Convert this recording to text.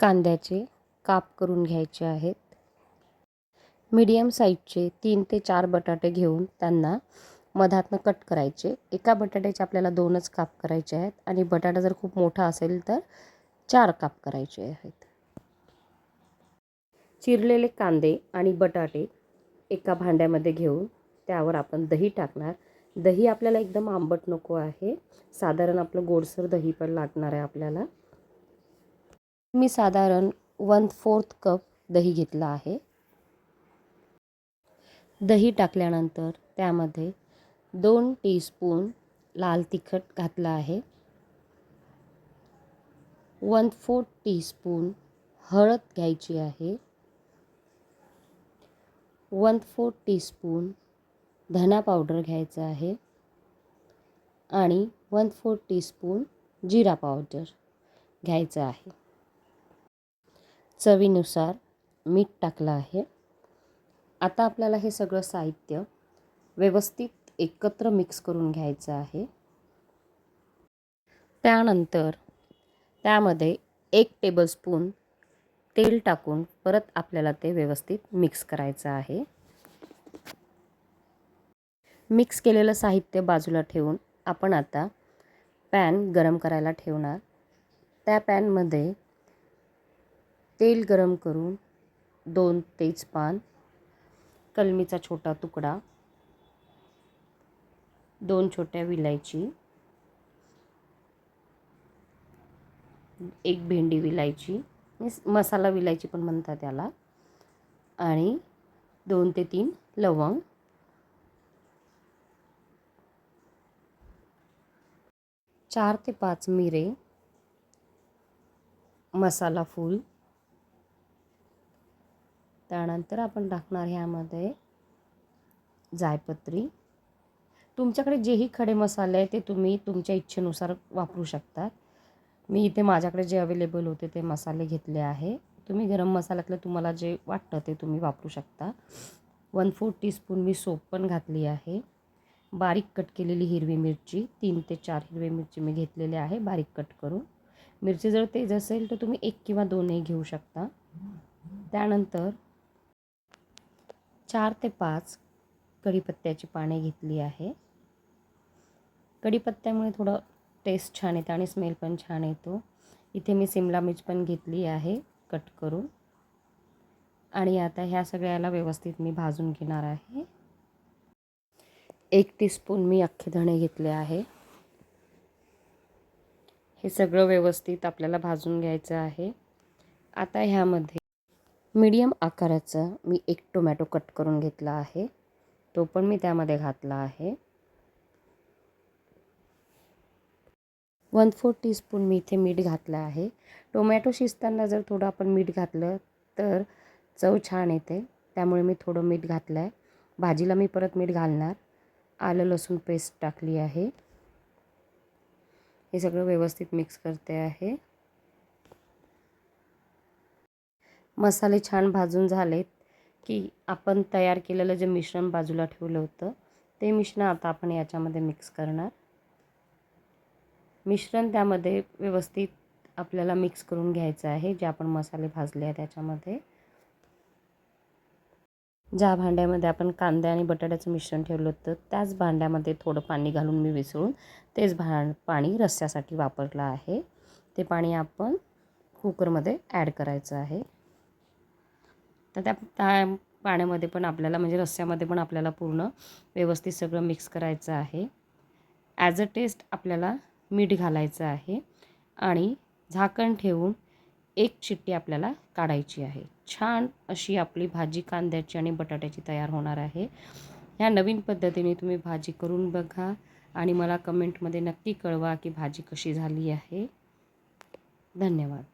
कांद्याचे काप करून घ्यायचे आहेत. मीडियम साईजचे तीन ते चार बटाटे घेऊन त्यांना मधातनं कट करायचे. एका बटाट्याचे आपल्याला दोनच काप करायचे आहेत आणि बटाटा जर खूप मोठा असेल तर चार काप करायचे आहेत. चिरलेले कांदे आणि बटाटे एका भांड्यामध्ये घेऊन त्यावर आपण दही टाकणार. दही आपल्याला एकदम आंबट नको आहे. साधारण आपलं गोडसर दही पण लागणार आहे आपल्याला. मी साधारण वन फोर्थ कप दही घेतलं आहे. दही टाकल्यानंतर त्यामध्ये दोन टीस्पून लाल तिखट घातलं आहे. वन फोर्थ टीस्पून हळद घ्यायची आहे. वन फोर्थ टीस्पून धना पावडर घ्यायचा आहे आणि वन फोर्थ टीस्पून जिरा पावडर घ्यायचं आहे. चवीनुसार मीठ टाकलं आहे. आता आपल्याला हे सगळं साहित्य व्यवस्थित एकत्र मिक्स करून घ्यायचं आहे. त्यानंतर त्यामध्ये एक टेबलस्पून तेल टाकून परत आपल्याला ते व्यवस्थित मिक्स करायचं आहे. मिक्स केलेलं साहित्य बाजूला ठेवून आपण आता पॅन गरम करायला ठेवणार. त्या पॅनमध्ये तेल गरम करून दोन तेजपान कलमीचा छोटा तुकडा दोन छोट्या विलायची एक भेंडी विलायची मसाला विलायची पण म्हणतात त्याला आणि दोन ते तीन लवंग. चार ते पाच मिरे मसाला फूल त्यानंतर आपण टाकणार ह्यामध्ये जायपत्री. तुमच्याकडे जेही खडे मसाले आहे ते तुम्ही तुमच्या इच्छेनुसार वापरू शकता मी इथे माझ्याकडे जे अवेलेबल होते ते मसाले घेतले आहे. तुम्ही गरम मसाल्यातलं तुम्हाला जे वाटतं ते तुम्ही वापरू शकता. वन फोर टीस्पून मी सोप पण घातली आहे. बारीक कट केलेली हिरवी मिरची तीन ते चार हिरवी मिरची मी घेतलेली आहे बारीक कट करून. मिरची जर तेज असेल तर तुम्ही एक किंवा दोनही घेऊ शकता. त्यानंतर चार ते पाच कढीपत्त्याची पाने घेतली आहे. कढीपत्त्यामुळे थोडं टेस्ट छान येतं आणि स्मेल पण छान येतो. इथे मी सिमला मिर्च पण घेतली आहे कट करून. आणि आता ह्या सगळ्याला व्यवस्थित मी भाजून घेणार आहे. एक टीस्पून मी अख्खे धणे घेतले आहे. हे सगळं व्यवस्थित आपल्याला भाजून घ्यायचं आहे. आता ह्यामध्ये मीडियम आकाराचा मी एक टोमॅटो कट करून घेतला आहे. तो पण मी त्यामध्ये घातला आहे. वन फोर टीस्पून मी इथे मीठ घातलं आहे. टोमॅटो शिजताना जर थोडं आपण मीठ घातलं तर चव छान येते. त्यामुळे मी थोडं मीठ घातलं आहे. भाजीला मी परत मीठ घालणार. आलं लसूण पेस्ट टाकली आहे. हे सगळं व्यवस्थित मिक्स करते आहे. मसाले छान भाजून झालेत की आपण तयार केलेलं जे मिश्रण बाजूला ठेवलं होतं ते मिश्रण आता आपण याच्यामध्ये मिक्स करणार. मिश्रण त्यामध्ये व्यवस्थित आपल्याला मिक्स करून घ्यायचं आहे जे आपण मसाले भाजले आहे त्याच्यामध्ये. ज्या भांड्यामध्ये आपण कांदा आणि बटाट्याचं मिश्रण ठेवलं होतं त्याच भांड्यामध्ये थोडं पाणी घालून मी विसळून तेच भा पाणी रस्स्यासाठी वापरलं आहे. ते पाणी आपण कुकरमध्ये ॲड करायचं आहे. तर त्या त्या पाण्यामध्ये पण आपल्याला म्हणजे रस्स्यामध्ये पण आपल्याला पूर्ण व्यवस्थित सगळं मिक्स करायचं आहे. ॲज अ टेस्ट आपल्याला मीठ घालायचं आहे आणि झाकण ठेवून एक चिट्टी आपल्याला काढायची आहे. छान अशी आपली भाजी कांद्याची आणि बटाट्याची तयार होणार आहे. ह्या नवीन पद्धतीने तुम्ही भाजी करून बघा आणि मला कमेंटमध्ये नक्की कळवा की भाजी कशी झाली आहे. धन्यवाद.